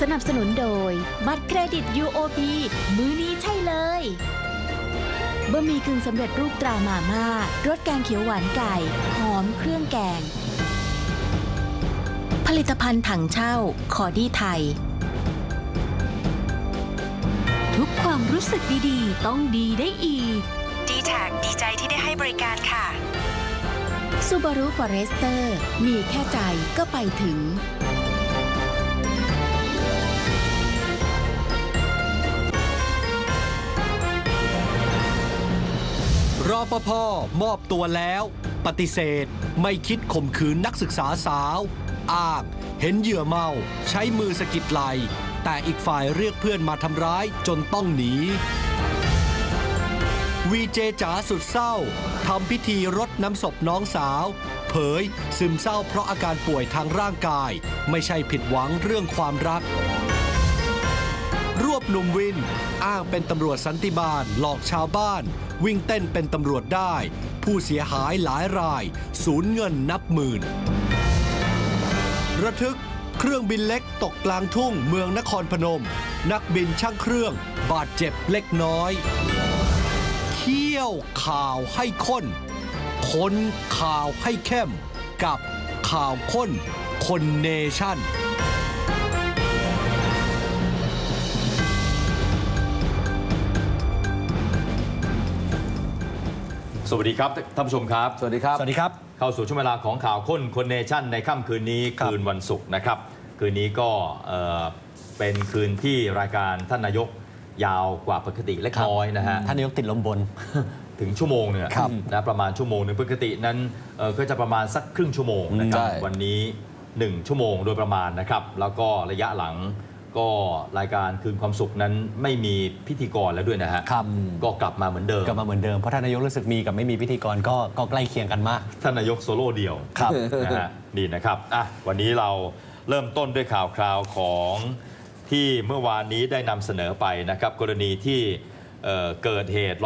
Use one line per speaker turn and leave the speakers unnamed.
สนับสนุนโดย บัตรเครดิต UOB มือนี้ใช่เลยบะหมี่กึ่งสำเร็จรูปตรามาม่ารสแกงเขียวหวานไก่ หอมเครื่องแกง ผลิตภัณฑ์ถังเช่าคอดี้ไทย ทุกความรู้สึกดีๆ ต้องดีได้อีก
d t แทดีใจที่ได้ให้บริการค่ะ
Subaru Forester มีแค่ใจก็ไปถึง
รอปภมอบตัวแล้ว ปฏิเสธไม่คิดข่มขืนนักศึกษาสาว อ้างเห็นเหยื่อเมา ใช้มือสะกิดไหล แต่อีกฝ่ายเรียกเพื่อนมาทำร้ายจนต้องหนี วีเจจ๋าสุดเศร้าทำพิธีรดน้ำศพน้องสาว เผยซึมเศร้าเพราะอาการป่วยทางร่างกาย ไม่ใช่ผิดหวังเรื่องความรัก หนุ่มวิน อ้างเป็นตำรวจสันติบาล หลอกชาวบ้าน วิ่งเต้นเป็นตำรวจได้ ผู้เสียหายหลายราย สูญเงินนับหมื่น ระทึก เครื่องบินเล็กตกกลางทุ่งเมืองนครพนม นักบินช่างเครื่อง บาดเจ็บเล็กน้อยเคี่ยวข่าวให้ข้นคนข่าวให้เข้ม กับข่าวข้นคนเนชั่น
สวัสดีครับท่านผู้ชมครับ
สวัสดีครับ
สวัสดีครับ
เข้าสู่ช่วงเวลาของข่าวค้นคนเนชั่นในค่ำคืนนี้
ครับ
คืนวันศุกร์นะครับ คืนนี้ก็เอ่อเป็นคืนที่รายการท่านนายกยาวกว่าปกติเล็กน้อยนะฮะ
ท่านนายกติดลมบน
ถึงชั่วโมงหนึงอะ
ครับ
นะประมาณชั่วโมงหนึ่งปกตินั้นเอ่อก็จะประมาณสักครึ่งชั่วโมงนะครับ
ใช่
วันนี้ 1 ชั่วโมงโดยประมาณนะครับ แล้วก็ระยะหลัง ก็รายการคืนความสุขนั้นไม่มีพิธีกรแล้วด้วยนะฮะ
ครับ
ก็กลับมาเหมือนเดิม
กลับมาเหมือนเดิมเพราะท่านนายกรู้สึกมีกับไม่มีพิธีกรก็ก็ใกล้เคียงกันมาก
ท่านนายกโซโล่เดี่ยว
ครับ
นะฮะนี่นะครับอะวันนี้เราเริ่มต้นด้วยข่าวคราวของที่เมื่อวานนี้ได้นำเสนอไปนะครับ กรณีที่เอ่อเกิดเหตุ